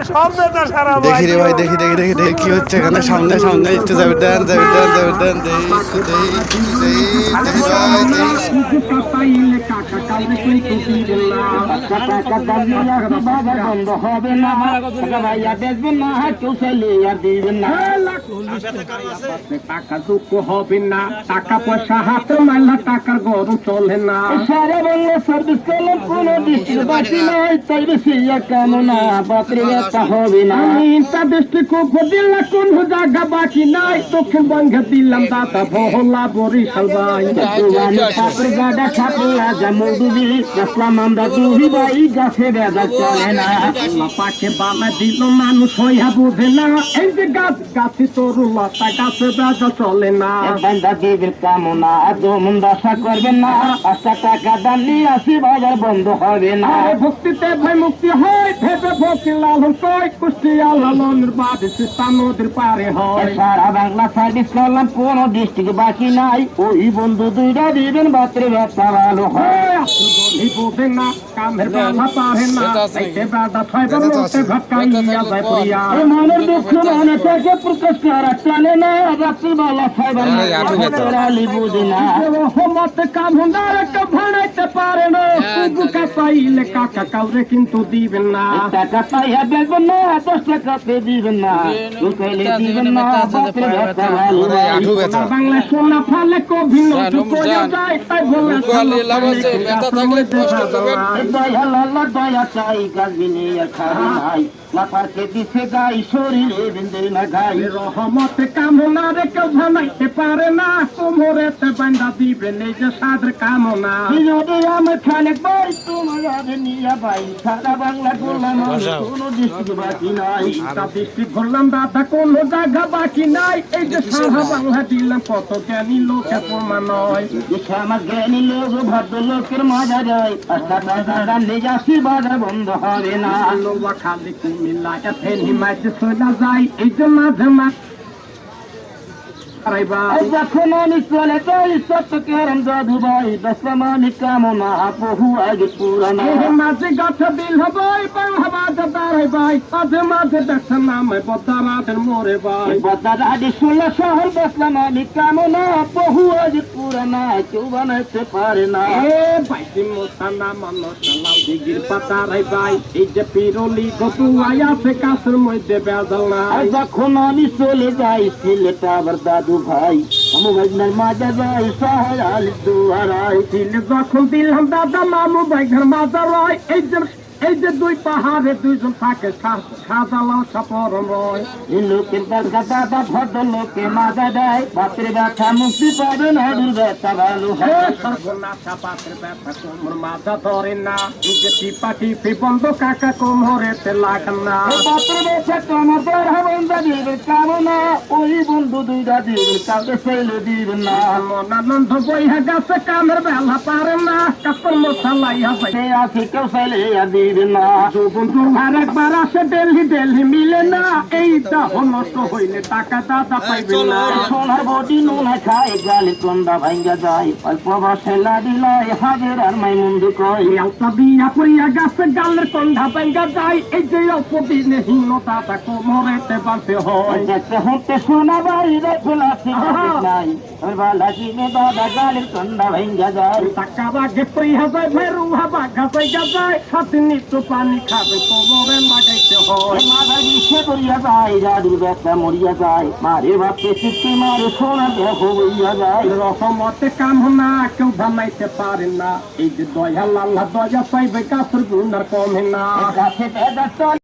দেখি রে ভাই দেখি দেখি দেখি দেখি কি হচ্ছে এখানে সামনে সামনে একটু যাবে দেন যাবে দেন যাবে দেন দেই একটু দেই একটু দেই দেখি ভাই দেই হবে না ভাইয়া দেখবেন না কেউ চাইলে আর দিবেন না টাকা দুঃখ হবে না টাকা পয়সা হাতে মারলে টাকার গরম চলে না সারা বাংলা সার্ভিস করলে কোনো ডিস্ট্রিক্ট বাকি নাই তাই বেশি কেমন বাতরি ব্যথা হবে না আমি ইন্টার ডিস্ট্রিক্ট দিল্লা কোন জায়গা বাকি নাই দক্ষিণবঙ্গে দিলাম দাদা ভোলা বরিশাল ভাই গাডা ইসলাম আমরা দুহি ভাই গাছে বেদা চলে না। পাকে বালা দিল মানুষ হইয়া বুঝে না এই যে গাছ গাছি তরু লতা গাছে বেজা চলে না। বান্দা দিদির কামনা দমন দশা করবেন না। টাকা নিয়ে আসি বাজার বন্ধ হবে না। ভক্তিতে ভাই মুক্তি হয় ভেবে ভক্তি লালন কই কুষ্টিয়া লালনের বাদে সিস্তা নদীর পারে হয়। সারা বাংলা সার্ভিস করলাম কোন ডিস্ট্রিক্ট বাকি নাই। ওই বন্ধু দুইটা দিবেন বাতরে సవాలు বোঝে না কামের বেলা পারে না এই বেলা ছয় বলতে ঘটকাইয়া যায় পড়িয়া এই মনের দুঃখ মনে থেকে প্রকাশ করা? চলে না রাত্রি বেলা ছয় বেলা বুঝি না। রহমত কাম হুন্দার কে পারে না। বুকা পাইলে কাকা কাউরে কিন্তু দিবেন না। টাকা পাইয়া না দশ টাকাতে দিবেন না। লুকাইলে দিবেন না ভালো বাংলা সোনা ফালে যায় তাই বলে দয়া লাল্লা দয়া চাই। গাছ খাবি নাই। লাফাকে দিছে গাই শরীরে বিন্দে না গাই। রহমত কামনা রে কেউ জানাইতে পারে না। কোমরেতে বান্ধা দিবেন এই যে সাদের কামনা। যদি আমার খালেক ভাই তোমার আগে নিয়ে ভাই সারা বাংলা করলাম কোনো দৃষ্টি বাকি নাই। তা দৃষ্টি ঘুরলাম দাদা কোন জায়গা বাকি নাই। এই যে সারা বাংলা দিলাম কত জ্ঞানী লোকে প্রমাণ নয় আমার জ্ঞানী লোক ভদ্র লোকের মজা যায় বন্ধ হবে না আরে ভাই যখন আমি চলে যাই সত্য কেরম জাদু ভাই দশমানি কামনা বহু আগে পুরানা। এই মাঝে গাছে দিল হবাই বাং হবা দাদারে ভাই মাঝে মাঝে দেখছে নামে বদারাদের মোরে ভাই বদার আগে ষোলো শহর দশমানি কামনা বহু আগে পুরানা কেউ বানাইতে পারে না। এ বাইতি মোসানা মানুষ লাউ দিগির পাতারে ভাই এই যে পিরলি গতু আয়াছে কাছের আর যখন আমি ভাই আমার মাজা যাই শহর আলি দুয়ারাই দিল যখন দিলাম দাদা মামু বাইঘর মাজা রয়, এই যে এই যে দুই পাহাড়ে দুইজন থাকে সাজালাও সাপরম রয়। এই লোকের দাদা দাদা ভদ্র লোকে মাজা দেয় বাপরে ব্যথা মুক্তি পাবে না দূর ব্যথা ভালো হয় সর্বনাশা পাত্রে ব্যথা কোমর মাজা ধরে না। যে টিপা টিপি বন্ধ কাকা কোমরেতে লাগান না। বাপরে ব্যথা তোমাদের হবন্দা দিবে কামনা ওই বন্ধু দুইটা দিবে কাউকে ফেলে দিবে না। মনানন্দ বইহা গাছে কামের বেলা পারে না কাপড় মশালাইয়া যায়। সে আছে কেউ ফেলে দিবে না। বন্ধু আর একবার আসে দিল্লি দিল্লি মিলে না। এইটা নষ্ট হইলে টাকা দাদা পাইবে না। সোনার বটি নুনা খায় গালি কন্দা ভাঙ্গা যায়। অল্প বসে লাদিলাই হাজের আর মাই মুন্ডু কই একটা বিয়া করিয়া গাছে গালের কন্ধা বেঙ্গা যায়। এই যে অল্প দিনে হীনতা তা কোমরেতে বাঁধতে হয়। দেখতে হতে সোনা বাড়ি রে ফুলাসি নাই ওর বালা দিনে দাদা গালির কন্দা ভাঙ্গা যায়। টাকা বাগে পইহা যায় ভেরু হাবা গাছে গাজায় সাথে নিত্য পানি খাবে কোমরে লাগাইতে হয়। মাথা বিষে করিয়া যায়, জাদুর ব্যথা মরিয়া যায়। মারে বাপে সিদ্ধি মারে, সোনা দেহ হইয়া যায়। রহমতে কাম না কেউ বানাইতে পারে না। এই যে দয়া লাল্লা দয়া পাইবে গাছের গুণার কমে না। গাছে